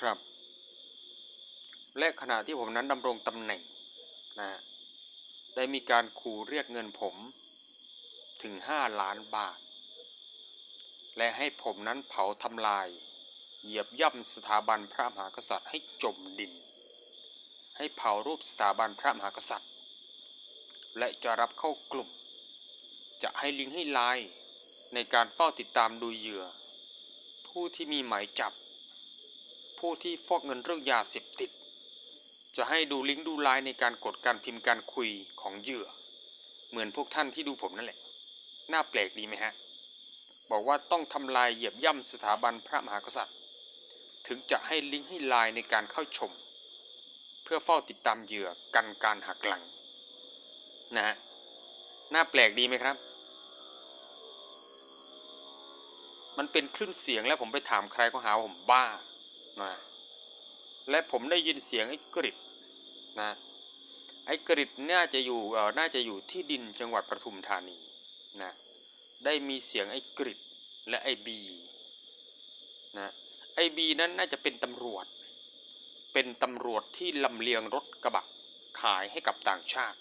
ครับ และขณะที่ผมนั้นดำรงตำแหน่งนะได้มีการขู่เรียกเงินผมถึง 5 ล้านบาท และให้ผมนั้นเผาทำลาย เหยียบย่ำสถาบันพระมหากษัตริย์ให้จมดิน ให้เผารูปสถาบันพระมหากษัตริย์ และจะรับเข้ากลุ่ม จะให้ลิงให้ไลน์ในการเฝ้าติดตามดูเหยื่อ ผู้ที่มีหมายจับ ผู้ที่ฟอกเงินเรื่องยาเสพติด จะให้ดูลิงก์ดูไลน์ในการกดการพิมพ์การคุยของเหยื่อ เหมือนพวกท่านที่ดูผมนั่นแหละ น่าแปลกดีไหมฮะ บอกว่าต้องทำลายเหยียบย่ำสถาบันพระมหากษัตริย์ ถึงจะให้ลิงก์ให้ไลน์ในการเข้าชม เพื่อเฝ้าติดตามเหยื่อกันการหักหลังนะฮะน่าแปลกดีไหมครับ มันเป็นคลื่นเสียงแล้วผมไปถามใครก็หาว่าผมบ้า นะและผมได้ยินเสียงไอ้กริดนะไอ้กริดน่าจะอยู่เออน่าจะอยู่ที่ดินจังหวัดปทุมธานีนะได้มีเสียงไอ้กริดและไอ้บีนะไอ้บีนั้นน่าจะเป็นตำรวจ เป็นตำรวจที่ลำเลียงรถกระบะขายให้กับต่างชาติ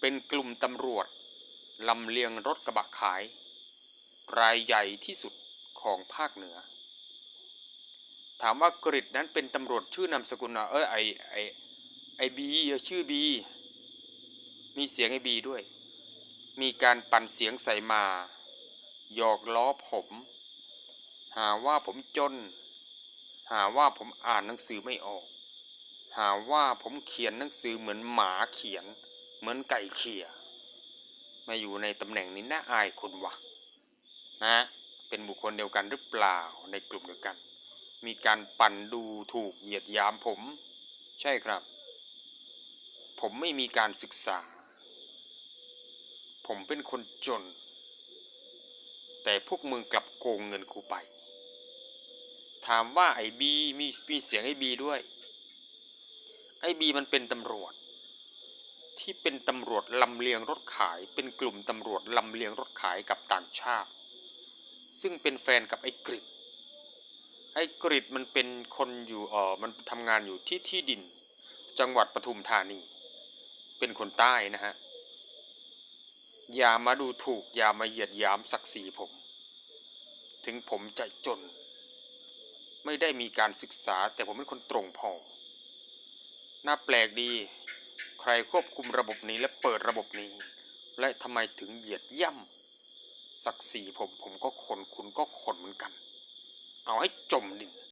เป็นกลุ่มตำรวจลำเลียงรถกระบะขาย รายใหญ่ที่สุดของภาคเหนือ ถามว่ากริดนั้นเป็นตำรวจชื่อนามสกุลอะเออไอไอไอบีชื่อบีมีเสียงไอบีด้วย มีการปั่นเสียงใส่มา หยอกล้อผม หาว่าผมจน หาว่าผมอ่านหนังสือไม่ออก หาว่าผมเขียนหนังสือเหมือนหมาเขียน เหมือนไก่เขี่ยมาอยู่ในตำแหน่งนี้น่าอายคนวะนะเป็นบุคคลเดียวกันหรือเปล่าในกลุ่มเดียวกัน มีการปั่นดูถูกเหยียดหยามผม ใช่ครับ ผมไม่มีการศึกษา ผมเป็นคนจน แต่พวกมึงกลับโกงเงินกูไป ถามว่าไอ้บีมีมีเสียงไอ้บีด้วย ไอ้บีมันเป็นตำรวจ ที่เป็นตำรวจลำเลียงรถขาย เป็นกลุ่มตำรวจลำเลียงรถขายกับต่างชาติ ซึ่งเป็นแฟนกับไอ้กริด ไอ้กริดมันเป็นคนอยู่เออมันทำงานอยู่ที่ที่ดิน จังหวัดปทุมธานี เป็นคนใต้นะฮะ อย่ามาดูถูก อย่ามาเหยียดหยามศักดิ์ศรีผม ถึงผมจะจน ไม่ได้มีการศึกษา แต่ผมเป็นคนตรงพอ น่าแปลกดี ใครควบคุมระบบนี้และเปิดระบบนี้ และทำไมถึงเหยียดย่ำศักดิ์ศรีผมผมก็คนคุณก็คนเหมือนกัน เอาให้จมดิน